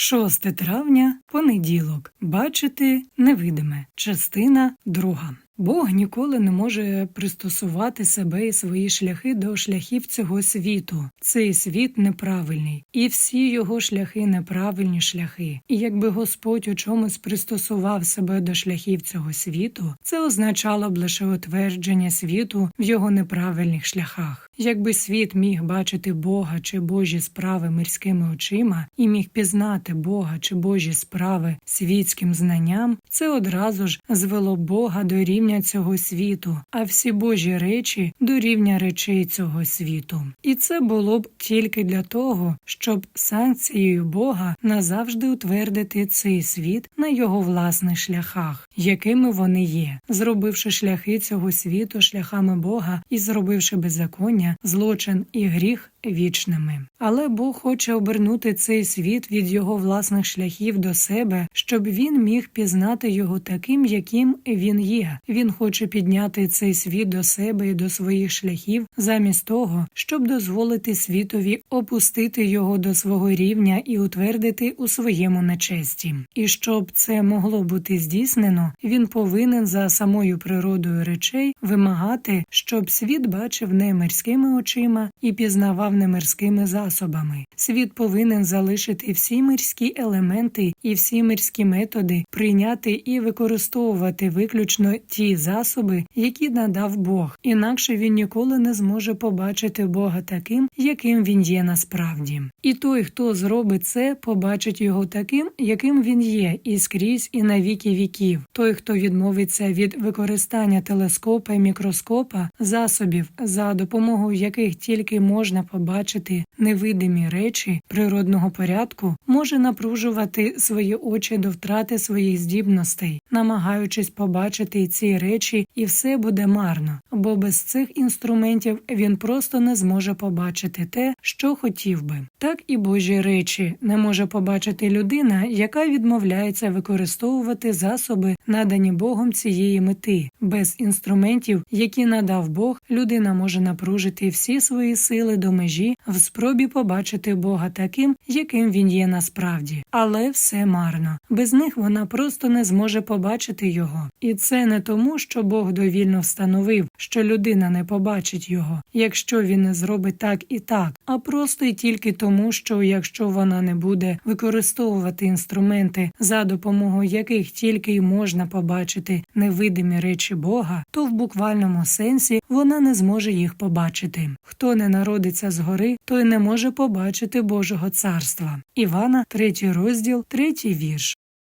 6 травня, понеділок. Бачити невидиме. Частина друга. Бог ніколи не може пристосувати себе і свої шляхи до шляхів цього світу. Цей світ неправильний, і всі його шляхи неправильні шляхи. І якби Господь у чомусь пристосував себе до шляхів цього світу, це означало б лише утвердження світу в його неправильних шляхах. Якби світ міг бачити Бога чи Божі справи мирськими очима і міг пізнати Бога чи Божі справи світським знанням, це одразу ж звело Бога до рівня цього світу, а всі Божі речі до рівня речей цього світу. І це було б тільки для того, щоб санкцією Бога назавжди утвердити цей світ на його власних шляхах, якими вони є, зробивши шляхи цього світу шляхами Бога і зробивши беззаконня, злочин і гріх вічними. Але Бог хоче обернути цей світ від його власних шляхів до себе, щоб він міг пізнати його таким, яким він є. Він хоче підняти цей світ до себе і до своїх шляхів, замість того, щоб дозволити світові опустити його до свого рівня і утвердити у своєму нечесті. І щоб це могло бути здійснено, він повинен за самою природою речей вимагати, щоб світ бачив не мирськими очима і пізнавав не мирськими засобами. Світ повинен залишити всі мирські елементи і всі мирські методи, прийняти і використовувати виключно ті засоби, які надав Бог. Інакше він ніколи не зможе побачити Бога таким, яким він є насправді. І той, хто зробить це, побачить його таким, яким він є, і скрізь, і на віки віків. Той, хто відмовиться від використання телескопа і мікроскопа, засобів, за допомогою яких тільки можна побачити невидимі речі природного порядку, може напружувати свої очі до втрати своїх здібностей, намагаючись побачити ці речі, і все буде марно, бо без цих інструментів він просто не зможе побачити те, що хотів би. Так і Божі речі не може побачити людина, яка відмовляється використовувати засоби, надані Богом цієї мети. Без інструментів, які надав Бог, людина може напружити всі свої сили до межі в спробі побачити Бога таким, яким він є насправді, але все марно. Без них вона просто не зможе побачити його. І це не тому, що Бог довільно встановив, що людина не побачить його, якщо він не зробить так і так, а просто й тільки тому, що якщо вона не буде використовувати інструменти, за допомогою яких тільки й можна побачити невидимі речі Бога, то в буквальному сенсі вона не зможе їх побачити. Хто не народиться згори, той не може побачити Божого царства. Івана, третій розділ, третій вірш.